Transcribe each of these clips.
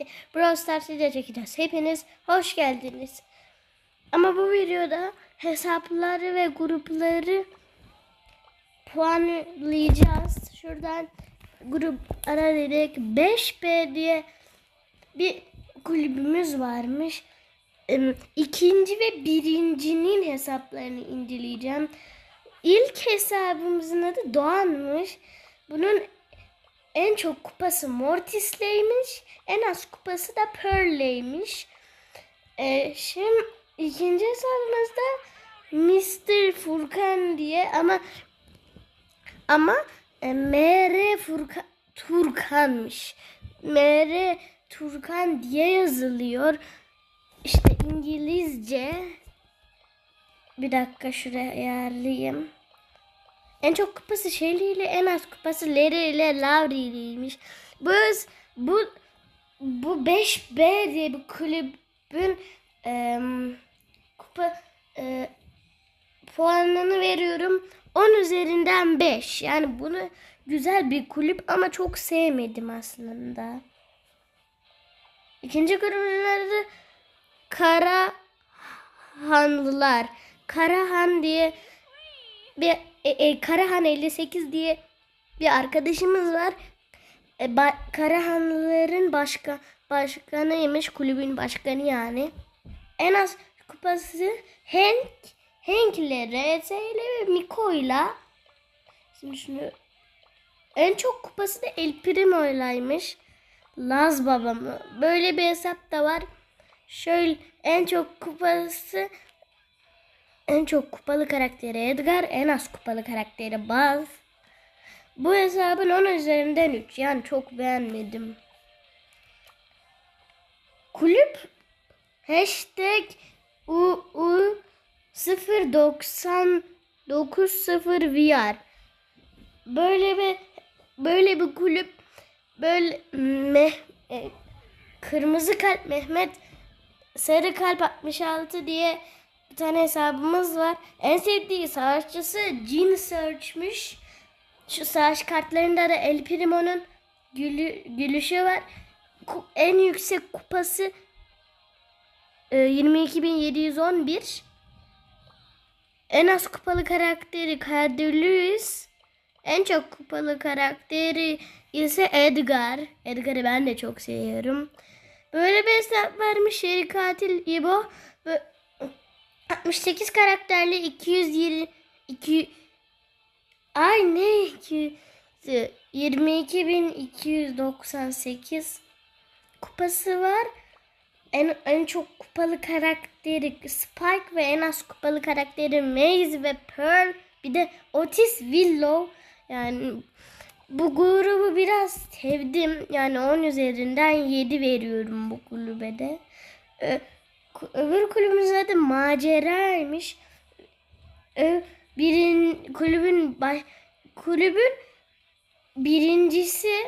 birlikte Brawl Stars video çekeceğiz. Hepiniz hoş geldiniz. Ama bu videoda hesapları ve grupları puanlayacağız. Şuradan grup ara dedik 5B diye bir kulübümüz varmış. İkinci ve birincinin hesaplarını inceleyeceğim. İlk hesabımızın adı Doğan'mış. Bunun en çok kupası Mortis'leymiş. En az kupası da Pearl'leymiş. Ee, şimdi ikinci hesabımızda Mr. Furkan diye ama ama e, MR Furkan Turkan'mış. MR Turkan diye yazılıyor. İşte İngilizce. Bir dakika şuraya ayarlayayım. En çok kupası Shelly ile en az kupası Larry ile Laurie'liymiş. Bu bu bu 5B diye bir kulübün em, kupa e, puanını veriyorum. 10 üzerinden 5. Yani bunu güzel bir kulüp ama çok sevmedim aslında. İkinci grubun adı Karahanlılar. Karahan diye bir e, e, Karahan 58 diye bir arkadaşımız var. E, ba- Karahanlıların başka başkanıymış kulübün başkanı yani. En az kupası Hank Hank ile RT ile Miko ile Şimdi şunu en çok kupası da El Primo'ylaymış. Laz babamı. Böyle bir hesap da var. Şöyle en çok kupası en çok kupalı karakteri Edgar, en az kupalı karakteri Buzz. Bu hesabın 10 üzerinden 3. Yani çok beğenmedim. Kulüp hashtag u, u 0990 VR. Böyle bir böyle bir kulüp böyle meh, e, kırmızı kalp Mehmet sarı kalp 66 diye tane hesabımız var. En sevdiği savaşçısı Jean Search'müş. Şu savaş kartlarında da El Primo'nun gülü, gülüşü var. En yüksek kupası e, 22.711. En az kupalı karakteri Kadir Lewis. En çok kupalı karakteri ise Edgar. Edgar'ı ben de çok seviyorum. Böyle bir hesap vermiş Şeri Katil İbo. Bö- 68 karakterli 220 2 Ay ne 200 22.298 kupası var. En, en çok kupalı karakteri Spike ve en az kupalı karakteri Maze ve Pearl. Bir de Otis Willow. Yani bu grubu biraz sevdim. Yani 10 üzerinden 7 veriyorum bu kulübe de. Ee, öbür kulübümüzün adı Maceraymış. Birin, kulübün baş, kulübün birincisi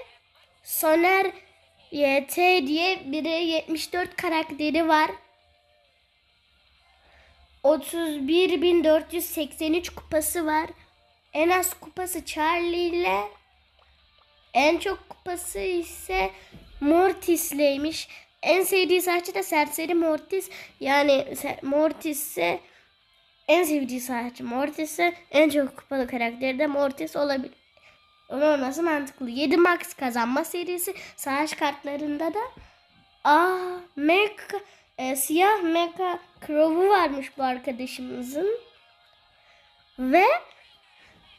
Soner YT diye biri 74 karakteri var. 31.483 kupası var. En az kupası Charlie ile en çok kupası ise Mortis'leymiş. En sevdiği sanatçı da Serseri Mortis. Yani Mortis ise en sevdiği sanatçı Mortis ise en çok kupalı karakteri de Mortis olabilir. Onun olması mantıklı. 7 max kazanma serisi savaş kartlarında da Aa, Mecha, e, siyah Mecha Crow'u varmış bu arkadaşımızın. Ve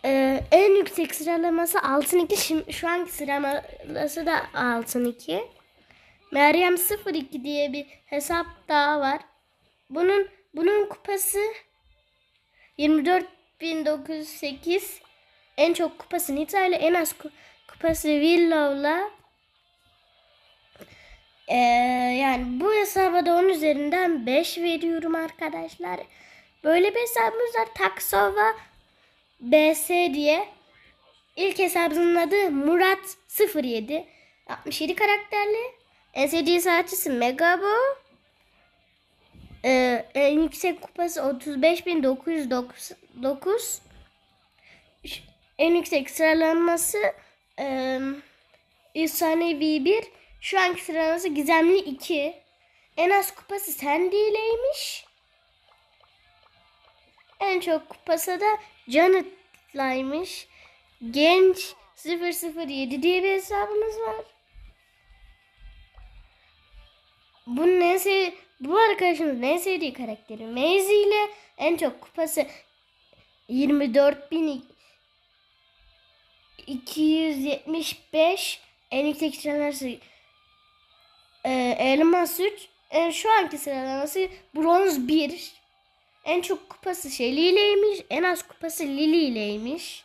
ee, en yüksek sıralaması altın 2. Şimdi, şu anki sıralaması da altın 2. Meryem 02 diye bir hesap daha var. Bunun bunun kupası 24908. En çok kupası Nita en az ku- kupası Willow'la. Ee, yani bu hesaba da 10 üzerinden 5 veriyorum arkadaşlar. Böyle bir hesabımız var. Taksova BS diye. İlk hesabımızın adı Murat 07. 67 karakterli. En sevdiği sanatçısı Megabo. Ee, en yüksek kupası 35.909. En yüksek sıralaması e, efsanevi bir Şu anki sıralaması Gizemli 2. En az kupası Sandy'leymiş. En çok kupası da Janet'laymış. Genç 007 diye bir hesabımız var. Bunun en bu arkadaşımızın en sevdiği karakteri? Maisie ile en çok kupası 24.275 en yüksek sıralaması e, elmas 3 e, şu anki sıralaması bronz 1 en çok kupası Shelly ileymiş en az kupası Lily ileymiş.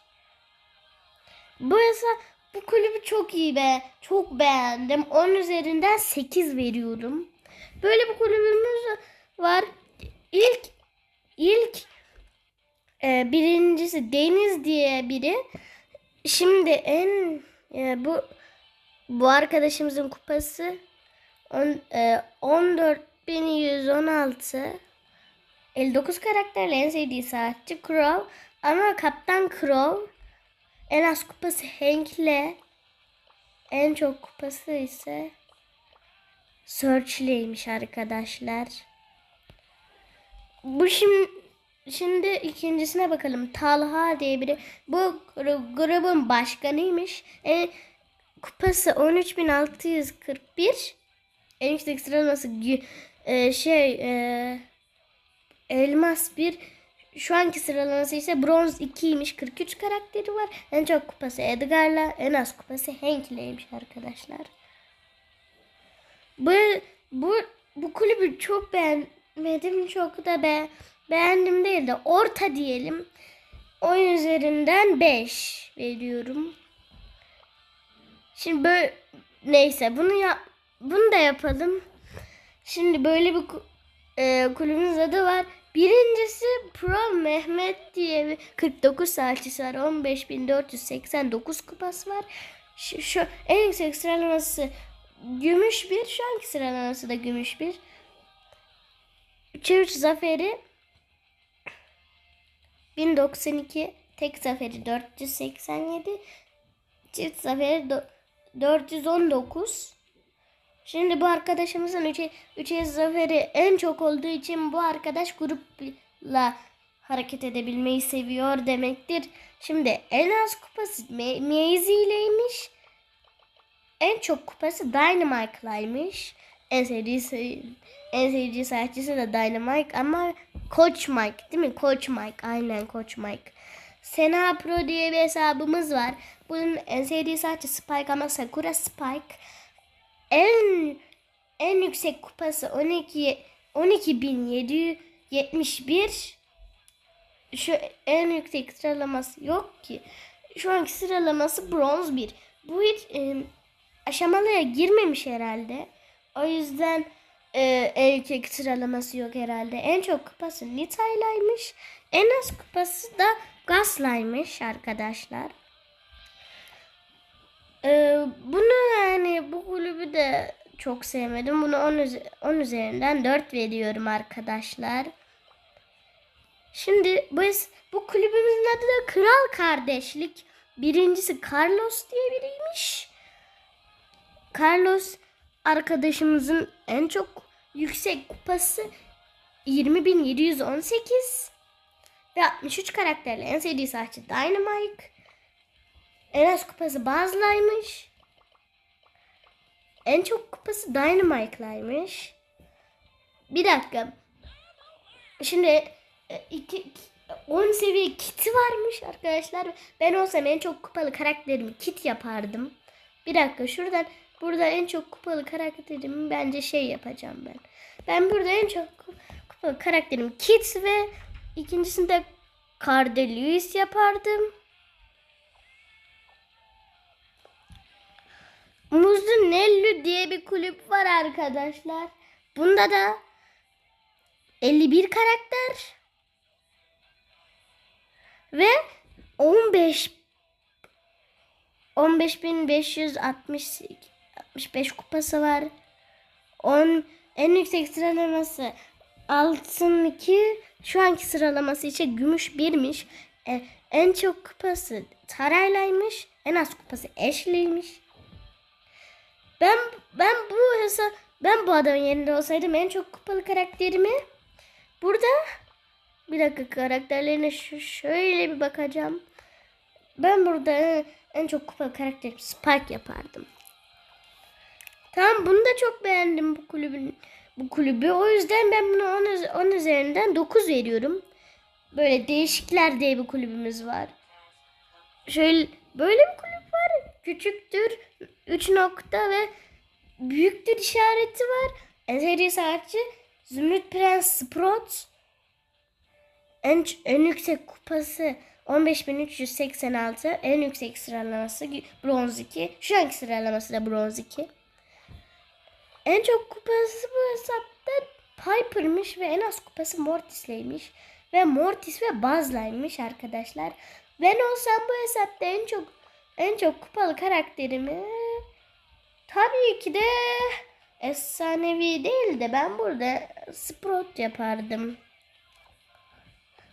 Bu hesap bu kulübü çok iyi be çok beğendim. 10 üzerinden 8 veriyorum. Böyle bir kulübümüz var. İlk ilk e, birincisi Deniz diye biri. Şimdi en e, bu bu arkadaşımızın kupası on, e, 14.116 59 karakterle en sevdiği saatçi Crow. Ama Kaptan Crow en az kupası Hank'le en çok kupası ise Search'leymiş arkadaşlar. Bu şimdi Şimdi ikincisine bakalım. Talha diye biri. Bu gru- grubun başkanıymış. E, kupası 13.641. En yüksek sıralaması e, şey e, elmas 1. Şu anki sıralaması ise bronz 2'ymiş. 43 karakteri var. En çok kupası Edgar'la en az kupası Hank'leymiş arkadaşlar. Bu bu bu kulübü çok beğenmedim. Çok da be, beğendim değil de orta diyelim. 10 üzerinden 5 veriyorum. Şimdi böyle neyse bunu ya bunu da yapalım. Şimdi böyle bir e, kulübümüz adı var. Birincisi Pro Mehmet diye bir 49 saatçisi var. 15.489 kupası var. Şu, şu en yüksek sıralaması gümüş bir. Şu anki sıralaması da gümüş bir. Çevir zaferi 1092 tek zaferi 487 çift zaferi do- 419 Şimdi bu arkadaşımızın üçe, üçe zaferi en çok olduğu için bu arkadaş grupla hareket edebilmeyi seviyor demektir. Şimdi en az kupası Ma- Maisie ileymiş. En çok kupası Dynamite'laymış. En sevdiği se- en sevdiği sanatçısı da Dynamite ama Coach Mike değil mi? Coach Mike. Aynen Coach Mike. Sena Pro diye bir hesabımız var. Bunun en sevdiği sanatçı Spike ama Sakura Spike. En en yüksek kupası 12 12771. Şu en yüksek sıralaması yok ki. Şu anki sıralaması bronz 1. Bu hiç e, aşamalıya girmemiş herhalde. O yüzden e, en yüksek sıralaması yok herhalde. En çok kupası Nita'ylaymış. En az kupası da Gas'laymış arkadaşlar. Ee, bunu yani bu kulübü de çok sevmedim. Bunu 10, üze- 10 üzerinden 4 veriyorum arkadaşlar. Şimdi es- bu kulübümüzün adı da Kral Kardeşlik. Birincisi Carlos diye biriymiş. Carlos arkadaşımızın en çok yüksek kupası 20.718 ve 63 karakterle en sevdiği saatçi Dynamite. En az kupası Buzz'laymış. En çok kupası Dynamite'laymış. Bir dakika. Şimdi e, iki, 10 seviye kiti varmış arkadaşlar. Ben olsam en çok kupalı karakterimi kit yapardım. Bir dakika şuradan burada en çok kupalı karakterimi bence şey yapacağım ben. Ben burada en çok kupalı karakterim kit ve ikincisinde Cardelius yapardım. Muzlu Nellu diye bir kulüp var arkadaşlar. Bunda da 51 karakter ve 15 15565 kupası var. 10 en yüksek sıralaması altın 2 şu anki sıralaması için gümüş 1'miş. E, en çok kupası Taray'laymış. En az kupası Ashley'miş. Ben ben bu hesap ben bu adamın yerinde olsaydım en çok kupalı karakterimi burada bir dakika karakterlerine şöyle bir bakacağım. Ben burada en, çok kupalı karakterim Spike yapardım. Tamam bunu da çok beğendim bu kulübün bu kulübü. O yüzden ben buna 10, üz- 10 üzerinden 9 veriyorum. Böyle değişikler diye bir kulübümüz var. Şöyle böyle bir kulüp var. Küçüktür, 3 nokta ve büyüktür işareti var. En seri sanatçı Zümrüt Prens Sprout. En, en yüksek kupası 15386. En yüksek sıralaması bronz 2. Şu anki sıralaması da bronz 2. En çok kupası bu hesapta Piper'mış ve en az kupası Mortis'leymiş. Ve Mortis ve Buzz'laymış arkadaşlar. Ben olsam bu hesapta en çok en çok kupalı karakterimi tabii ki de efsanevi değil de ben burada Sprout yapardım.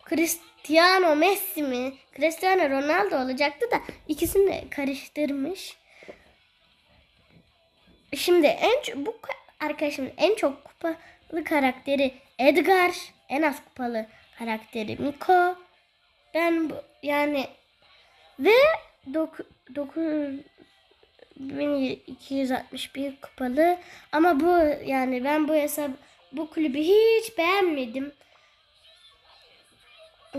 Cristiano Messi mi? Cristiano Ronaldo olacaktı da ikisini de karıştırmış. Şimdi en ç- bu ka- arkadaşımın en çok kupalı karakteri Edgar, en az kupalı karakteri Miko. Ben bu, yani ve 9261 kupalı ama bu yani ben bu hesap bu kulübü hiç beğenmedim.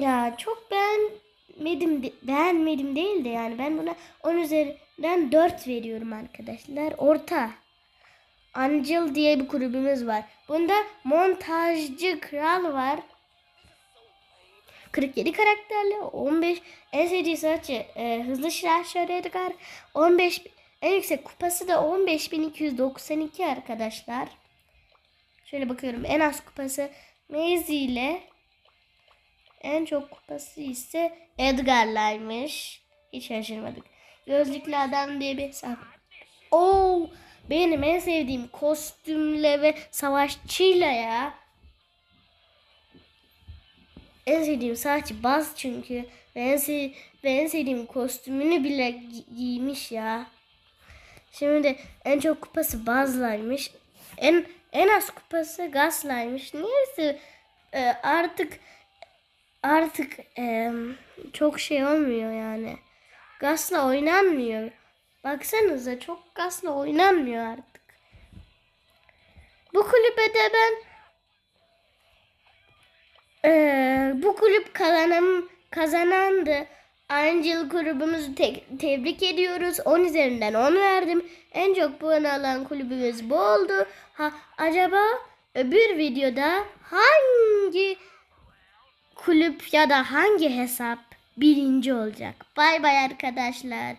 Ya çok beğenmedim beğenmedim değil de yani ben buna 10 üzerinden 4 veriyorum arkadaşlar. Orta. Angel diye bir kulübümüz var. Bunda montajcı kral var. 47 karakterli 15 en sevdiği sanatçı e, hızlı şarjör Edgar 15 en yüksek kupası da 15292 arkadaşlar. Şöyle bakıyorum en az kupası Maisie ile en çok kupası ise Edgar'laymış. Hiç şaşırmadık. Gözlüklü adam diye bir hesap. Oo, benim en sevdiğim kostümle ve savaşçıyla ya. En sevdiğim savaşçı Baz çünkü. Ve en, sev- ve en sevdiğim kostümünü bile gi- giymiş ya. Şimdi en çok kupası Baz'laymış. En en az kupası Gas'laymış. Niyeyse e, artık artık e, çok şey olmuyor yani. Gas'la oynanmıyor. Baksanıza çok Gas'la oynanmıyor artık. Bu kulübede ben bu kulüp kazanım kazanandı. Angel grubumuzu te- tebrik ediyoruz. 10 üzerinden 10 verdim. En çok puan alan kulübümüz bu oldu. Ha, acaba öbür videoda hangi kulüp ya da hangi hesap birinci olacak? Bay bay arkadaşlar.